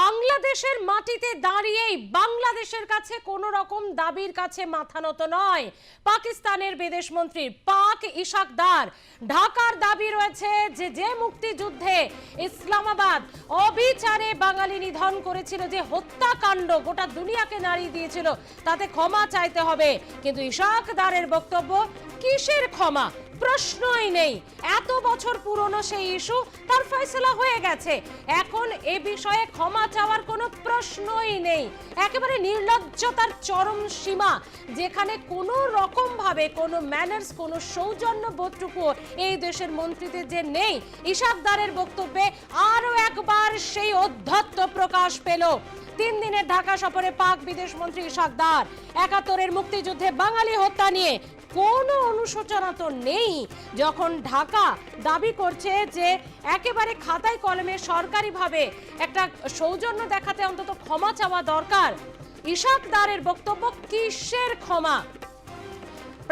বাংলাদেশের মাটিতে দাঁড়িয়েই বাংলাদেশের কাছে কোনো রকম দাবির কাছে মাথা নত নয়। পাকিস্তানের বিদেশ মন্ত্রী পাক ইশাকদার ঢাকার দাবি রয়েছে যে যে মুক্তিযুদ্ধে ইসলামাবাদ অবিচারে বাঙালি নিধন করেছিল, যে হত্যাকাণ্ড গোটা দুনিয়াকে নাড়িয়ে দিয়েছিল, তাতে ক্ষমা চাইতে হবে। কিন্তু ইশাকদারের বক্তব্য, কিসের ক্ষমা? প্রশ্নই নেই। এত বছর পুরনো সেই ইস্যু, তার ফয়সলা হয়ে গেছে। এখন এ বিষয়ে ক্ষমা চাওয়ার কোনো প্রশ্নই নেই। একেবারে নির্লজ্জতার চরম সীমা, যেখানে কোনো রকম ভাবে কোনো ম্যানার্স কোনো সৌজন্য বোধটুকু এই দেশের মন্ত্রীদের যে নেই ইশাকদারের বক্তব্যে আরও একবার সেই অধ্যত্ত প্রকাশ পেল। তিন দিনের ঢাকা সফরে পাক বিদেশ মন্ত্রী ইশাকদার, একাত্তরের মুক্তিযুদ্ধে বাঙালি হত্যা নিয়ে কোনো অনুশোচনা তো নেই। যখন ঢাকা দাবি করছে যে একেবারে খাতায় কলমে সরকারিভাবে একটা সৌজন্য দেখাতে অন্তত ক্ষমা চাওয়া দরকার, ইশাকদারের বক্তব্য কিসের ক্ষমা?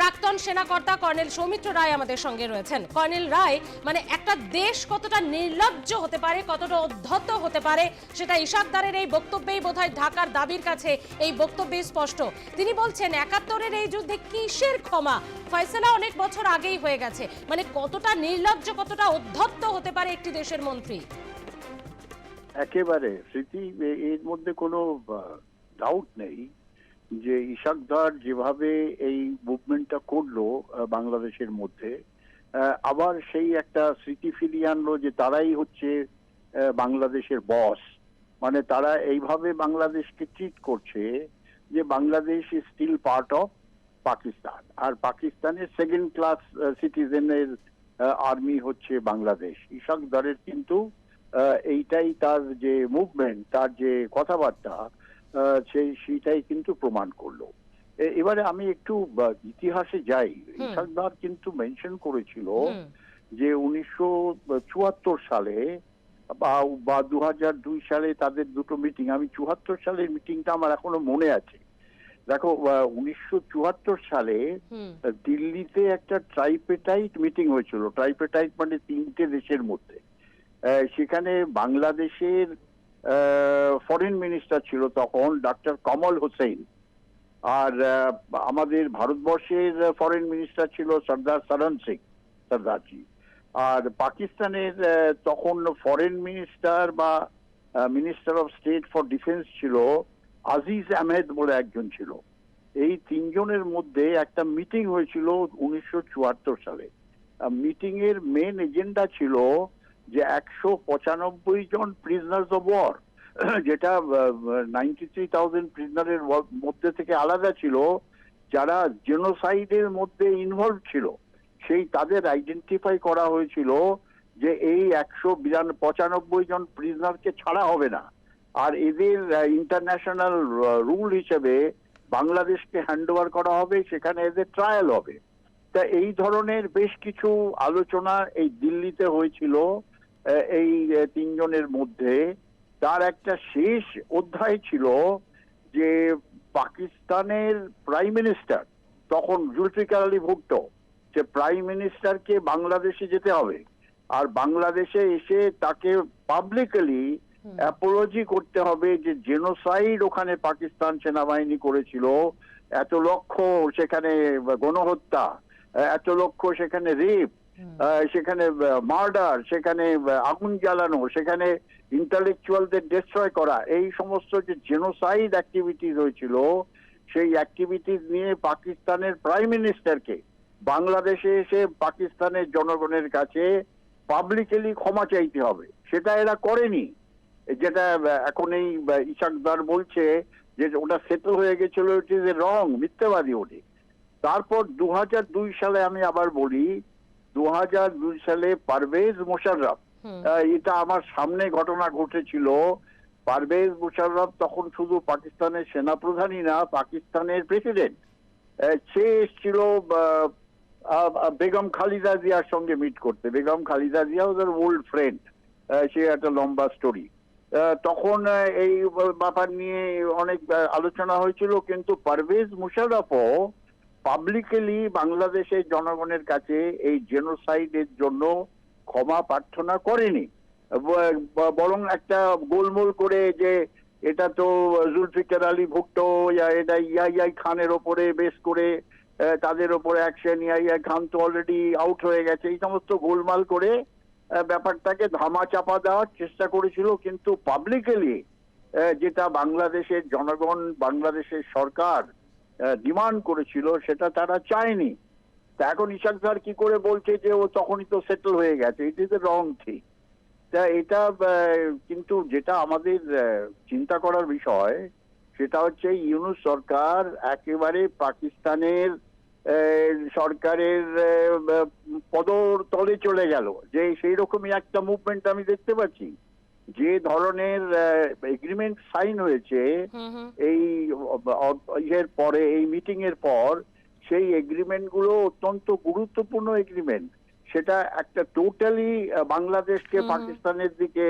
প্রাক্তন সেনাকর্তা কর্নেল সৌমিত্র রায় আমাদের সঙ্গে রয়েছেন। কর্নেল রায় মানে একটা দেশ কতটা নির্লজ্জ হতে পারে, কতটা অধ্যত্ত হতে পারে, সেটা ইশাকদারের এই বক্তব্যেই বোধহয় ঢাকার দাবির কাছে এই বক্তব্যেই স্পষ্ট। তিনি বলছেন, একাত্তরের এই যুদ্ধে কিসের ক্ষমা? ফয়সলা অনেক বছর আগেই হয়ে গেছে। মানে কতটা নির্লজ্জ, কতটা অধ্যত্ত হতে পারে একটি দেশের মন্ত্রী? একেবারে, স্মৃতি এর মধ্যে কোনো ডাউট নেই। যে ইশাকদার যেভাবে এই মুভমেন্টটা করল বাংলাদেশের মধ্যে আবার সেই একটা স্মৃতি ফিরিয়ে আনলো যে তারাই হচ্ছে বাংলাদেশের বস মানে তারা এইভাবে বাংলাদেশকে ট্রিট করছে যে Bangladesh is still part of Pakistan. আর পাকিস্তানের সেকেন্ড ক্লাস সিটিজেনের আর্মি হচ্ছে বাংলাদেশ। ইশাকদারের কিন্তু এইটাই তার যে মুভমেন্ট তার যে কথাবার্তা সেই সেইটাই কিন্তু প্রমাণ করল। এবারে আমি একটু ইতিহাসে যাই। ইশাকদার কিন্তু মেনশন করেছিল যে উনিশশো চুয়াত্তর সালে বা দু দুই সালে তাদের দুটো মিটিং। আমি চুয়াত্তর সালের মিটিংটা আমার এখনও মনে আছে। দেখো উনিশশো চুয়াত্তর সালে দিল্লিতে একটা ট্রাইপেটাইট মিটিং হয়েছিল। ট্রাইপেটাইট মানে তিনটে দেশের মধ্যে। সেখানে বাংলাদেশের ফরেন মিনিস্টার ছিল তখন ডাক্তার কমল হোসেন। আর আমাদের ভারতবর্ষের ফরেন মিনিস্টার ছিল সর্দার সরণ সিং, সর্দারজি। আর পাকিস্তানের তখন ফরেন মিনিস্টার বা minister of state for defence ছিল আজিজ আহমেদ বলে একজন ছিল। এই তিনজনের মধ্যে একটা মিটিং হয়েছিল উনিশশো চুয়াত্তর সালে। মিটিং এর মেন এজেন্ডা ছিল যে একশো পঁচানব্বই জন প্রিজনার্স অফ ওয়ার যেটা নাইনটি থ্রি থাউজেন্ড প্রিজনারের মধ্যে থেকে আলাদা ছিল, যারা জেনোসাইডের মধ্যে ইনভলভ ছিল, সেই তাদের আইডেন্টিফাই করা হয়েছিল যে এই একশো পঁচানব্বই জন প্রিজনারকে ছাড়া হবে না। আর এদের ইন্টারন্যাশনাল রুল হিসেবে বাংলাদেশকে হ্যান্ড ওভার করা হবে, সেখানে এদের ট্রায়াল হবে। তা এই ধরনের বেশ কিছু আলোচনা এই দিল্লিতে হয়েছিল। এই তিনজনের মধ্যে তার একটা শেষ অধ্যায় ছিল যে পাকিস্তানের প্রাইম মিনিস্টার তখন জুলফিকার আলী ভুট্টো যে প্রাইম মিনিস্টারকে বাংলাদেশে যেতে হবে। আর বাংলাদেশে এসে তাকে পাবলিকলি অ্যাপোলজি করতে হবে যে জেনোসাইড ওখানে পাকিস্তান সেনাবাহিনী করেছিল। এত লক্ষ সেখানে গণহত্যা এত লক্ষ সেখানে রেপ সেখানে মার্ডার সেখানে আগুন জ্বালানো, সেখানে ইন্টালেকচুয়ালদের ডিস্ট্রয় করা, এই সমস্ত যে জেনোসাইড অ্যাক্টিভিটিস হয়েছিল, সেই অ্যাক্টিভিটিস নিয়ে পাকিস্তানের প্রাইম মিনিস্টারকে বাংলাদেশে এসে পাকিস্তানের জনগণের কাছে পাবলিকলি ক্ষমা চাইতে হবে। সেটা এরা করেনি। যেটা এখন এই ইশাকদার বলছে যে ওটা সেটেল হয়ে গেছিল ইজ এ রং মিথ্যাবাদী ওটি। তারপর দু সালে আমি আবার বলি দু দুই সালে পারভেজ মোশাররফ এটা আমার সামনে ঘটনা ঘটেছিল। পারভেজ মোশাররফ তখন শুধু পাকিস্তানের সেনাপ্রধানই না পাকিস্তানের প্রেসিডেন্ট সে এসেছিল বেগম খালিদা জিয়ার সঙ্গে মিট করতে। বেগম খালিদা জিয়া ওদের ওল্ড ফ্রেন্ড সে একটা লম্বা স্টোরি তখন এই ব্যাপার নিয়ে অনেক আলোচনা হয়েছিল কিন্তু পারভেজ মুশাররফও পাবলিকলি বাংলাদেশের জনগণের কাছে এই জেনোসাইডের জন্য ক্ষমা প্রার্থনা করেনি। বরং একটা গোলমোল করে যে এটা তো জুলফিকার আলী ইয়া, এটা ইয়াই খানের ওপরে বেশ করে তাদের ওপরে অ্যাকশন ইয়াই খান তো অলরেডি আউট হয়ে গেছে। এই সমস্ত গোলমাল করে ব্যাপারটাকে ধামা চাপা দেওয়ার চেষ্টা করেছিল, কিন্তু পাবলিকলি যেটা বাংলাদেশের জনগণ, বাংলাদেশের সরকার ডিমান্ড করেছিল, সেটা তারা চায়নি। তা এখন ইশাক ইশাকদার কি করে বলছে যে, ও তখনই তো সেটেল হয়ে গেছে। ইট ইজ রং থিং তা এটা কিন্তু যেটা আমাদের চিন্তা করার বিষয়, সেটা হচ্ছে ইউনুস সরকার একেবারে পাকিস্তানের সরকারের পদর তলে চলে গেল। যে সেই রকমই একটা মুভমেন্ট আমি দেখতে পাচ্ছি। যে ধরনের এগ্রিমেন্ট সাইন হয়েছে এই এর পরে এই মিটিং এর পর সেই এগ্রিমেন্টগুলো অত্যন্ত গুরুত্বপূর্ণ এগ্রিমেন্ট সেটা একটা টোটালি বাংলাদেশকে। পাকিস্তানের দিকে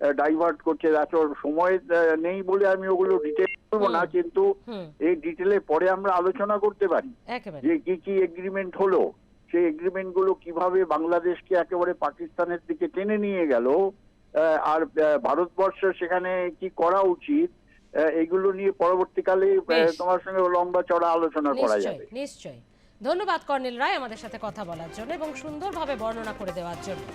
ডাইভার্ট করছে। এত সময় নেই বলে আমি ওগুলো ডিটেল করব না কিন্তু এই ডিটেলে পরে আমরা আলোচনা করতে পারি। যে কি কি এগ্রিমেন্ট হলো সেই এগ্রিমেন্টগুলো কীভাবে বাংলাদেশকে একেবারে পাকিস্তানের দিকে টেনে নিয়ে গেল আর ভারতবর্ষের ভারতবর্ষ সেখানে কি করা উচিত এগুলো নিয়ে পরবর্তীকালে তোমার সঙ্গে লম্বা চড়া আলোচনা করা যাবে। নিশ্চয়ই ধন্যবাদ কর্নেল রায় আমাদের সাথে কথা বলার জন্য এবং সুন্দরভাবে বর্ণনা করে দেওয়ার জন্য।